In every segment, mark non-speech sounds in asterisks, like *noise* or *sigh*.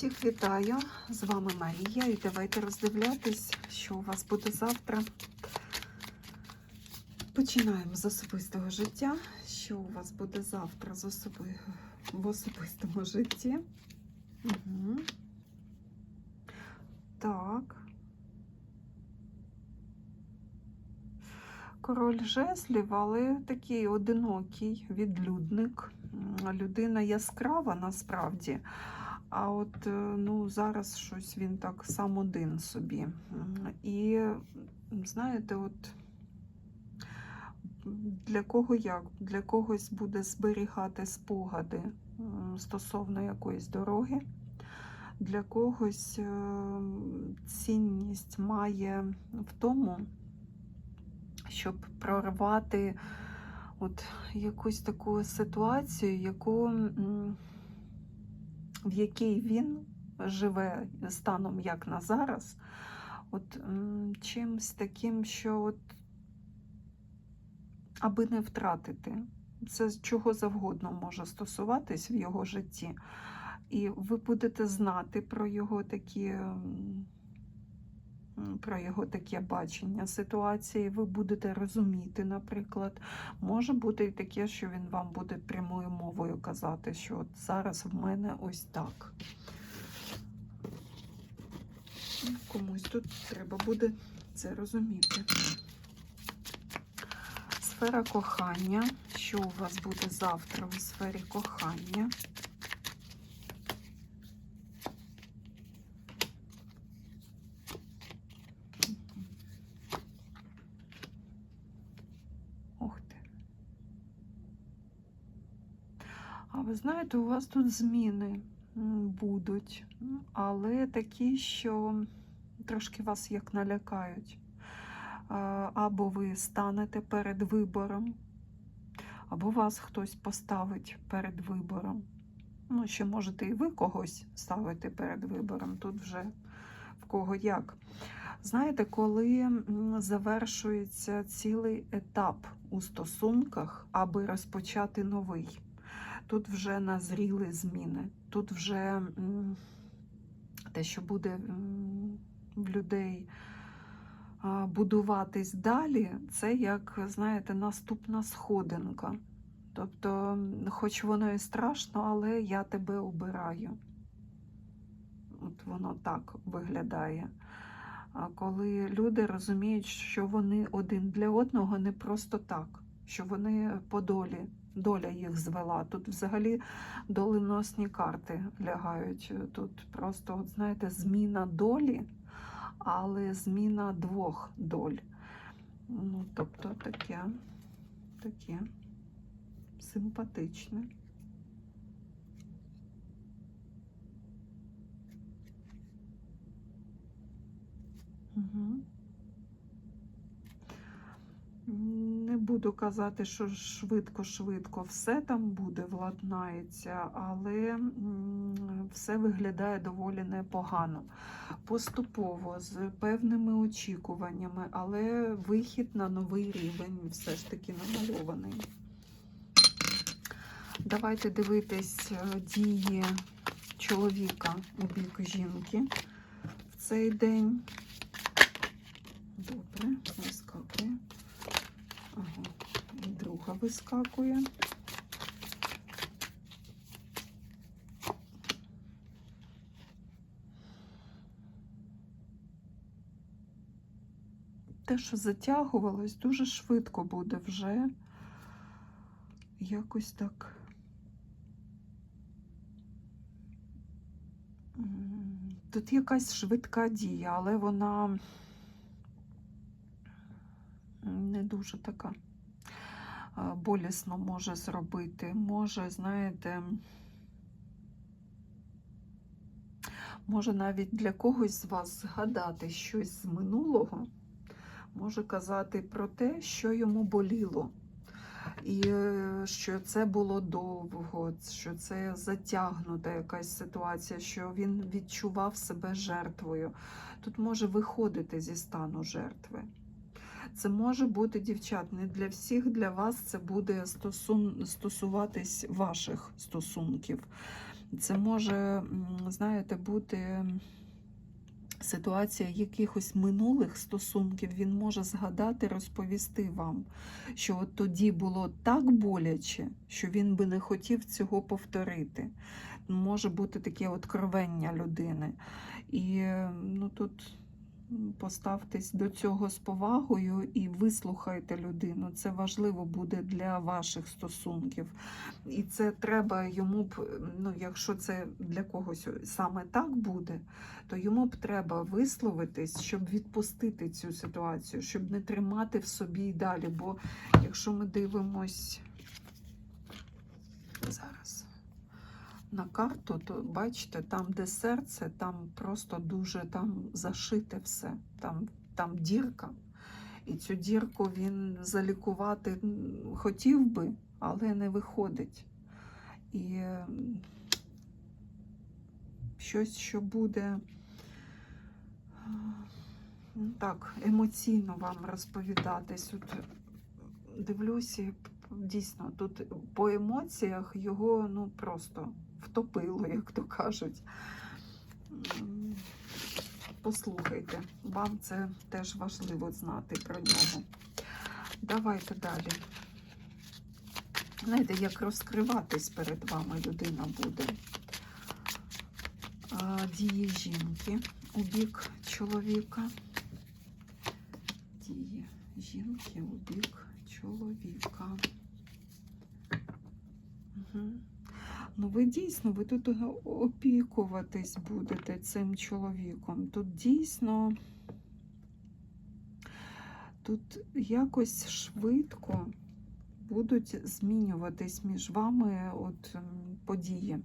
Всіх вітаю! З вами Марія, і давайте роздивлятись, що у вас буде завтра. Починаємо з особистого життя. Що у вас буде завтра з особи... в особистому житті? Угу. Так. Король жезлів, але такий одинокий відлюдник. Людина яскрава насправді. А от е, ну, зараз щось він так сам один собі. І знаєте, от для кого як? Для когось буде зберігати спогади стосовно якоїсь дороги. Для когось е, цінність має в тому, щоб прорвати от якусь таку ситуацію, яку, в якій він живе станом як на зараз, от чимось таким, що от, аби не втратити. Це чого завгодно може стосуватись в його житті. І ви будете знати про його такі. Про його таке бачення ситуації, ви будете розуміти, наприклад. Може бути і таке, що він вам буде прямою мовою казати, що от зараз в мене ось так. Комусь тут треба буде це розуміти. Сфера кохання. Що у вас буде завтра у сфері кохання? Ух ти. А ви знаєте, у вас тут зміни будуть, але такі, що трошки вас як налякають. Або ви станете перед вибором, або вас хтось поставить перед вибором. Ну, ще можете і ви когось ставити перед вибором. Тут вже в кого як. Знаєте, коли завершується цілий етап у стосунках, аби розпочати новий, тут вже назріли зміни, тут вже те, що буде в людей будуватись далі, це як, знаєте, наступна сходинка. Тобто, хоч воно і страшно, але я тебе обираю. От воно так виглядає. Коли люди розуміють, що вони один для одного не просто так, що вони по долі, доля їх звела. Тут взагалі доленосні карти лягають. Тут просто, от знаєте, зміна долі, але зміна двох доль. Ну, тобто таке, таке симпатичне. Угу. Буду казати, що швидко-швидко все там буде, владнається, але все виглядає доволі непогано. Поступово, з певними очікуваннями, але вихід на новий рівень все ж таки намальований. Давайте дивитись е, дії чоловіка у бік жінки в цей день. Добре, вискакує. Ага, і друга вискакує. Те, що затягувалось, дуже швидко буде вже якось так. Тут якась швидка дія, але вона не дуже така болісно може зробити. Може, знаєте, може навіть для когось з вас згадати щось з минулого, може казати про те, що йому боліло. І е, що це було довго, що це затягнута якась ситуація, що він відчував себе жертвою. Тут може виходити зі стану жертви. Це може бути, дівчат, не для всіх, для вас це буде стосун... стосуватись ваших стосунків. Це може знаєте, бути ситуація якихось минулих стосунків, він може згадати, розповісти вам, що от тоді було так боляче, що він би не хотів цього повторити. Може бути таке откровення людини. І ну, тут поставтесь до цього з повагою і вислухайте людину. Це важливо буде для ваших стосунків. І це треба йому б, ну, якщо це для когось саме так буде, то йому б треба висловитись, щоб відпустити цю ситуацію, щоб не тримати в собі і далі. Бо якщо ми дивимось зараз на карту, то бачите, там, де серце, там просто дуже там зашите все, там, там дірка. І цю дірку він залікувати хотів би, але не виходить. І щось, що буде ну, так, емоційно вам розповідатись. От дивлюся, дійсно, тут по емоціях його ну, просто втопило, як то кажуть. Послухайте, вам це теж важливо знати про нього. Давайте далі. Знаєте, як розкриватись перед вами людина буде. Дії жінки у бік чоловіка. Дії жінки у бік чоловіка. Угу. Ну, ви дійсно, ви тут опікуватись будете цим чоловіком. Тут дійсно, тут якось швидко будуть змінюватись між вами от події,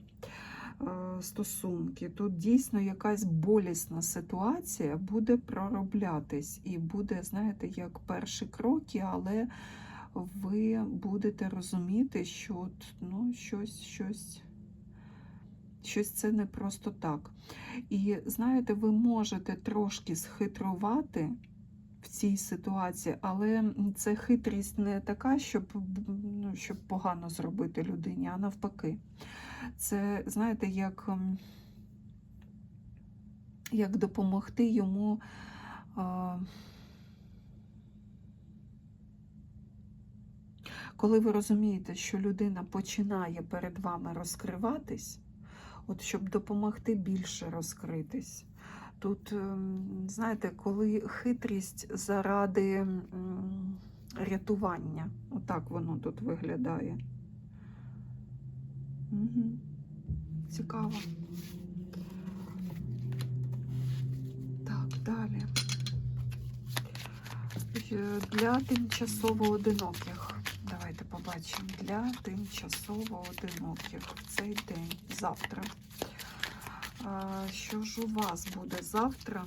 е, стосунки. Тут дійсно якась болісна ситуація буде пророблятись і буде, знаєте, як перші кроки, але ви будете розуміти, що ну, щось, щось, щось це не просто так. І знаєте, ви можете трошки схитрувати в цій ситуації, але це хитрість не така, щоб, ну, щоб погано зробити людині, а навпаки. Це, знаєте, як, як допомогти йому. а, Коли ви розумієте, що людина починає перед вами розкриватись, от щоб допомогти більше розкритись. Тут, ем, знаєте, коли хитрість заради рятування, отак воно тут виглядає. Угу. Цікаво. Так, далі. Е, Для тимчасово одиноких. Давайте побачимо. Для тимчасово одиноких в цей день, завтра. Що ж у вас буде завтра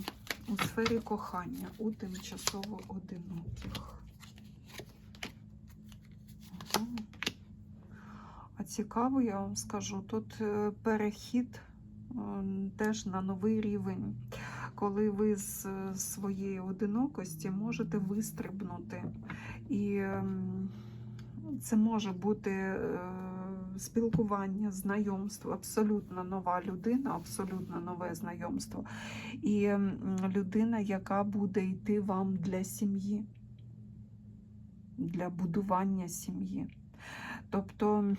у сфері кохання у тимчасово одиноких? А цікаво, я вам скажу, тут е, перехід теж на новий рівень, коли ви з е, своєї одинокості можете вистрибнути. І ем, це може бути е, спілкування, знайомство, абсолютно нова людина, абсолютно нове знайомство. І людина, яка буде йти вам для сім'ї, для будування сім'ї. Тобто,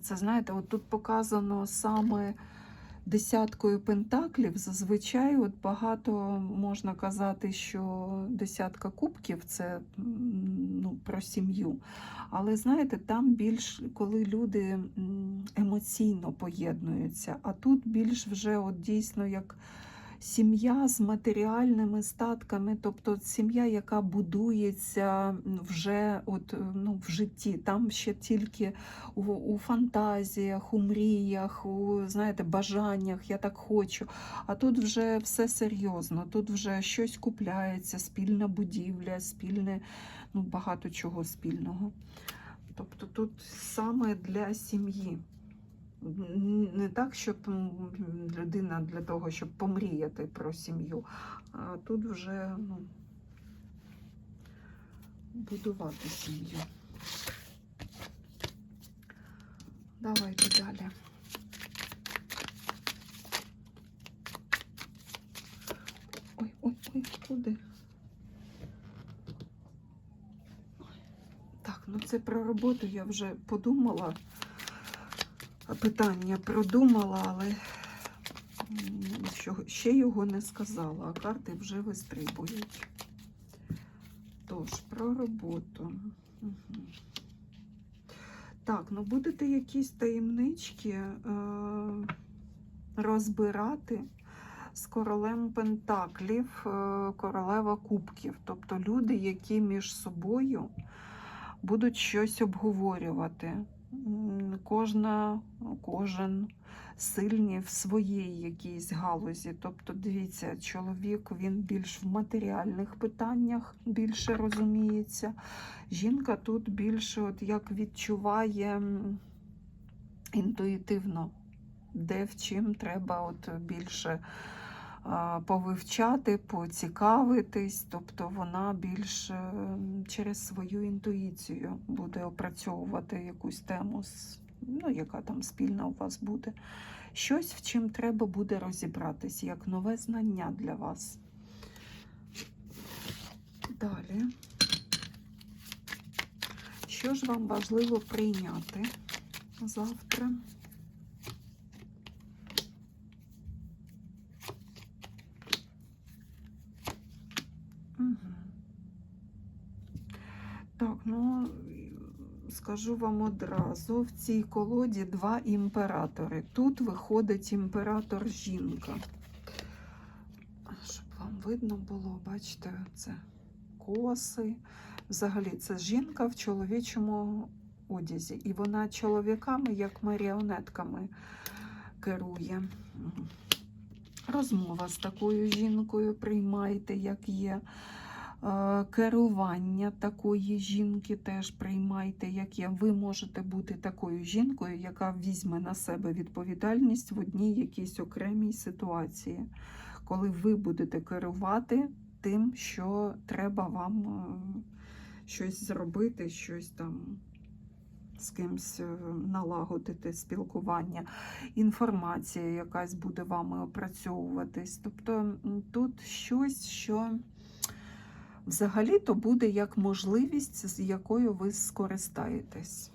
це знаєте, от тут показано саме десяткою пентаклів. Зазвичай от багато можна казати, що десятка кубків це ну, про сім'ю. Але знаєте, там більш коли люди емоційно поєднуються, а тут більш вже от дійсно як сім'я з матеріальними статками, тобто сім'я, яка будується вже от, е, ну, в житті. Там ще тільки у, у фантазіях, у мріях, у знаєте, бажаннях, я так хочу. А тут вже все серйозно, тут вже щось купляється, спільна будівля, спільне, ну, багато чого спільного. Тобто тут саме для сім'ї не так, щоб людина для того, щоб помріяти про сім'ю, а тут вже ну, будувати сім'ю. Давайте далі. Ой, ой, ой, куди? Так, ну це про роботу я вже подумала. Питання продумала, але що, ще його не сказала, а карти вже вистрибують. Тож, про роботу. Угу. Так, ну будете якісь таємнички е, розбирати з королем Пентаклів, е, королева кубків. Тобто люди, які між собою будуть щось обговорювати. Кожна, кожен сильні в своїй якійсь галузі. Тобто, дивіться, чоловік він більш в матеріальних питаннях більше розуміється. Жінка тут більше от як відчуває інтуїтивно, де в чим треба от більше повивчати, поцікавитись, тобто вона більш е, через свою інтуїцію буде опрацьовувати якусь тему, ну, яка там спільна у вас буде. Щось, в чим треба буде розібратись, як нове знання для вас. Далі. Що ж вам важливо прийняти завтра? Так, ну скажу вам одразу: в цій колоді два імператори. Тут виходить імператор жінка. Щоб вам видно було, бачите, це коси. Взагалі, це жінка в чоловічому одязі. І вона чоловіками, як маріонетками, керує. Розмова з такою жінкою приймайте, як є. Е, Керування такої жінки теж приймайте, як є. Ви можете бути такою жінкою, яка візьме на себе відповідальність в одній якійсь окремій ситуації, коли ви будете керувати тим, що треба вам е, щось зробити, щось там з кимсь е, налагодити спілкування, інформація якась буде вами опрацьовуватись. Тобто тут щось, що взагалі-то буде як можливість, з якою ви скористаєтесь.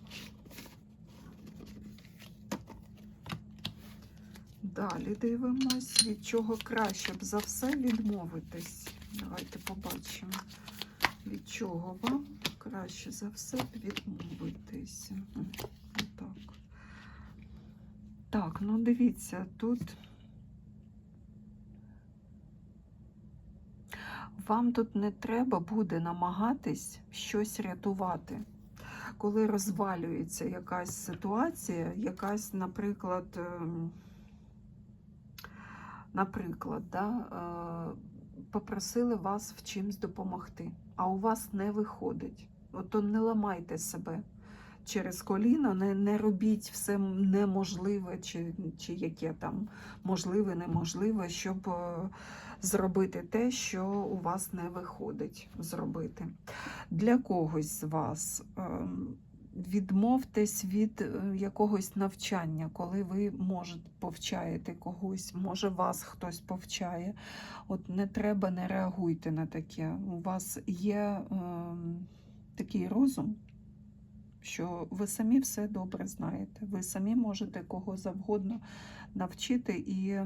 Далі дивимось, від чого краще б за все відмовитись. Давайте побачимо, від чого вам краще за все відмовитись. Отак. Так, ну дивіться, тут вам тут не треба буде намагатись щось рятувати. Коли розвалюється якась ситуація, якась, наприклад, ем, наприклад, да, е, попросили вас в чимсь допомогти, а у вас не виходить. От то не ламайте себе через коліно, не, не робіть все неможливе, чи, чи яке там можливе, неможливе, щоб е, зробити те, що у вас не виходить зробити. Для когось з вас ем, відмовтесь від е, якогось навчання, коли ви можете повчаєте когось, може вас хтось повчає. От не треба, не реагуйте на таке. У вас є ем, такий розум, що ви самі все добре знаєте. Ви самі можете кого завгодно навчити і.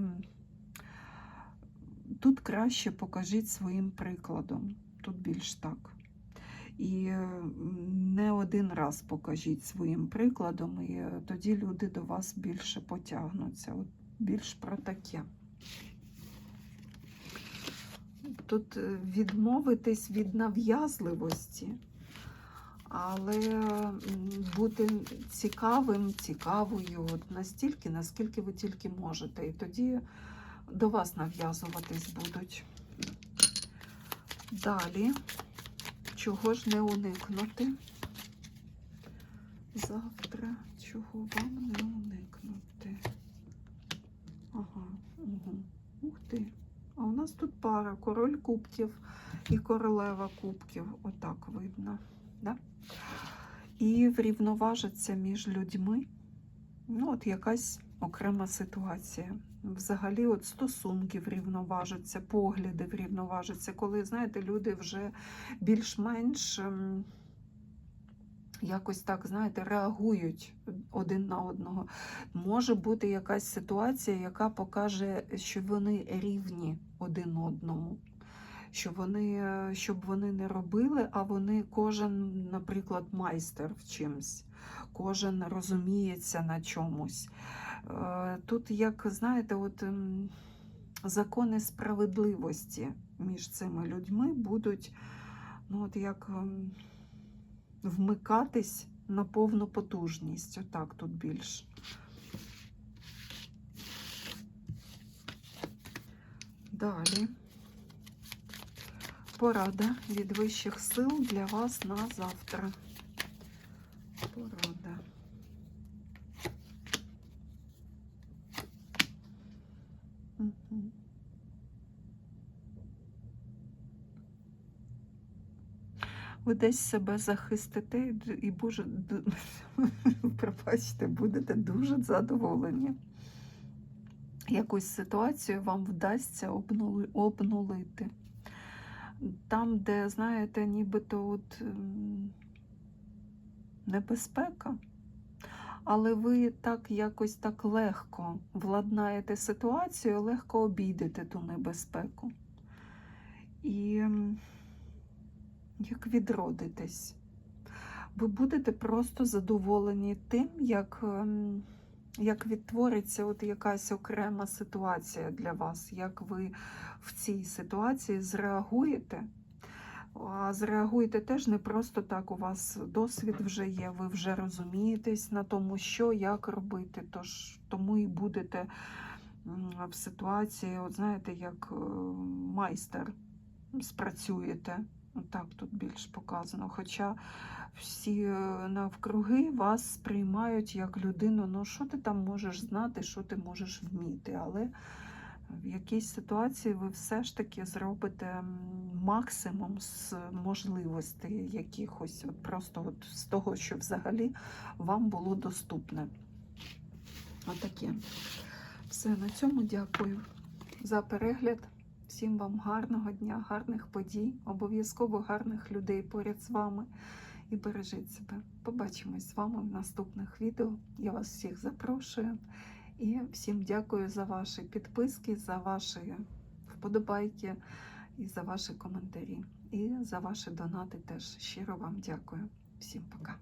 Тут краще покажіть своїм прикладом, тут більш так. І не один раз покажіть своїм прикладом, і е, тоді люди до вас більше потягнуться. От більш про таке. Тут е, відмовитись від нав'язливості, але бути цікавим, цікавою настільки, наскільки ви тільки можете. І тоді до вас нав'язуватись будуть. Далі, чого ж не уникнути? Завтра, чого вам не уникнути? Ага, угу. ух ти. А у нас тут пара, король кубків і королева кубків. Отак видно. Да? І врівноважиться між людьми. Ну, от якась окрема ситуація. Взагалі, от стосунки врівноважаться, погляди врівноважаться, коли, знаєте, люди вже більш-менш ем, якось так, знаєте, реагують один на одного. Може бути якась ситуація, яка покаже, що вони рівні один одному. Що вони, е, щоб вони не робили, а вони кожен, наприклад, майстер в чимсь, кожен розуміється на чомусь. Е, Тут, як знаєте, от ем, закони справедливості між цими людьми будуть ну, от як ем, вмикатись на повну потужність. Отак тут більш. Далі. Порада від вищих сил для вас на завтра. Порада. Ви десь себе захистите і боже, *laughs* пробачте, будете дуже задоволені. Якусь ситуацію вам вдасться обнули- обнулити. Там, де, знаєте, нібито от ем, небезпека, але ви так якось так легко владнаєте ситуацію, легко обійдете ту небезпеку. І ем, як відродитесь. Ви будете просто задоволені тим, як, ем, як відтвориться от якась окрема ситуація для вас, як ви в цій ситуації зреагуєте. А зреагуєте теж не просто так. У вас досвід вже є, ви вже розумієтесь на тому, що, як робити. Тож тому і будете в ситуації, от знаєте, як е, майстер спрацюєте. Так тут більш показано. Хоча всі е, навкруги вас сприймають як людину, ну що ти там можеш знати, що ти можеш вміти. Але в якійсь ситуації ви все ж таки зробите максимум з можливостей якихось, от просто от з того, що взагалі вам було доступне. Отаке. Все, на цьому дякую за перегляд. Всім вам гарного дня, гарних подій, обов'язково гарних людей поряд з вами. І бережіть себе. Побачимось з вами в наступних відео. Я вас всіх запрошую. І всім дякую за ваші підписки, за ваші вподобайки і за ваші коментарі. І за ваші донати теж щиро вам дякую. Всім пока.